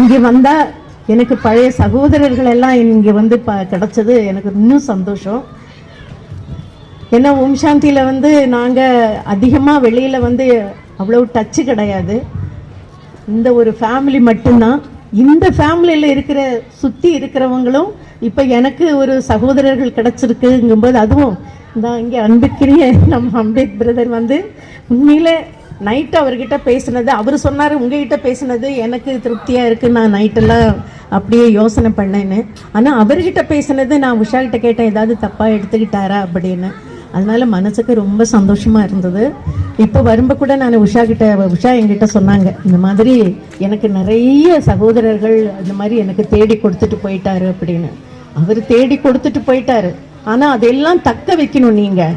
இங்கே வந்தா எனக்கு பழைய சகோதரர்கள் எல்லாம் இங்கே வந்து ப கிடைச்சது எனக்கு இன்னும் சந்தோஷம். ஏன்னா ஓம் சாந்தியில் வந்து நாங்கள் அதிகமாக வெளியில் வந்து அவ்வளோ டச்சு கிடையாது. இந்த ஒரு ஃபேமிலி மட்டும்தான். இந்த ஃபேமிலியில் இருக்கிற சுற்றி இருக்கிறவங்களும் இப்போ எனக்கு ஒரு சகோதரர்கள் கிடச்சிருக்குங்கும்போது அதுவும் இந்த இங்கே அன்புக்குரிய நம்ம அம்பேத் பிரதர் வந்து உண்மையில் நைட்டு அவர்கிட்ட பேசினது அவர் சொன்னார் உங்ககிட்ட பேசினது எனக்கு திருப்தியாக இருக்குது நான் நைட்டெல்லாம் அப்படியே யோசனை பண்ணேன்னு. ஆனால் அவர்கிட்ட பேசினது நான் உஷாகிட்ட கேட்டேன் ஏதாவது தப்பாக எடுத்துக்கிட்டாரா? அப்படின்னு. அதனால் மனசுக்கு ரொம்ப சந்தோஷமாக இருந்தது. இப்போ வரும்ப கூட நான் உஷா கிட்ட உஷா என்கிட்ட சொன்னாங்க இந்த மாதிரி எனக்கு நிறைய சகோதரர்கள் இந்த மாதிரி எனக்கு தேடி கொடுத்துட்டு போயிட்டாரு. அப்படின்னு. அவர் தேடி கொடுத்துட்டு போயிட்டாரு. ஆனால் அதெல்லாம் தக்க வைக்கணும் நீங்கள்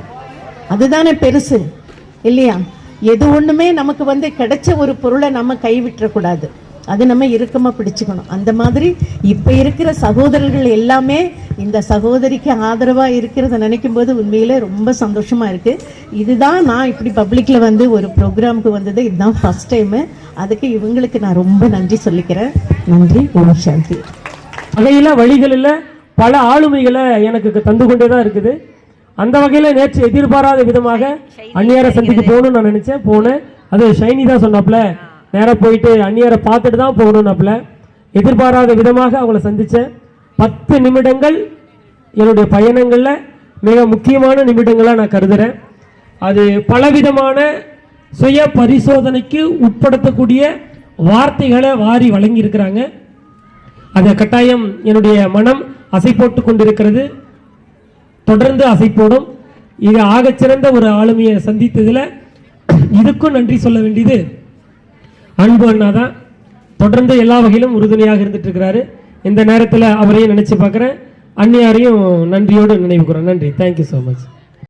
அதுதானே பெருசு. இல்லையா? எது ஒன்றுமே நமக்கு வந்து கிடைச்ச ஒரு பொருளை நம்ம கைவிட்டுறக்கூடாது. அது நம்ம இறுக்கமாக பிடிச்சுக்கணும். அந்த மாதிரி இப்போ இருக்கிற சகோதரர்கள் எல்லாமே இந்த சகோதரிக்கு ஆதரவாக இருக்கிறத நினைக்கும் போது உண்மையிலே ரொம்ப சந்தோஷமாக இருக்குது இதுதான் நான் இப்படி பப்ளிக்கில் வந்து ஒரு ப்ரோக்ராமுக்கு வந்தது. இதுதான் ஃபர்ஸ்ட் டைமு அதுக்கு இவங்களுக்கு நான் ரொம்ப நன்றி சொல்லிக்கிறேன். நன்றி ஓம் சாந்தி. வகையில் வழிகளில் பல ஆளுமைகளை எனக்கு தந்து கொண்டே தான் இருக்குது. அந்த வகையில் நேற்று எதிர்பாராத விதமாக அந்நியாரை சந்திக்க போகணும்னு நான் நினச்சேன். போனேன் அது ஷைனி தான் சொன்னாப்புல நேராக போயிட்டு அந்நியாரை பார்த்துட்டு தான் போகணும்னாப்புல எதிர்பாராத விதமாக அவங்கள சந்தித்தேன் பத்து நிமிடங்கள் என்னுடைய பயணங்களில் மிக முக்கியமான நிமிடங்களாக நான் கருதுகிறேன் அது பலவிதமான சுய பரிசோதனைக்கு உட்படுத்தக்கூடிய வார்த்தைகளை வாரி வழங்கியிருக்கிறாங்க. அதை கட்டாயம் என்னுடைய மனம் அசை போட்டு கொண்டிருக்கிறது. தொடர்ந்து அசை போடும் இது ஆகச்சிறந்த ஒரு ஆளுமையை சந்தித்ததில் இதுக்கும் நன்றி சொல்ல வேண்டியது. அன்பு அண்ணா தான் தொடர்ந்து எல்லா வகையிலும் உறுதுணையாக இருந்துட்டு இருக்கிறாரு இந்த நேரத்தில் அவரையும் நினைச்சு பார்க்குறேன். அன்னியாரையும் நன்றியோடு நினைவுக்கிறோம் நன்றி. Thank you so much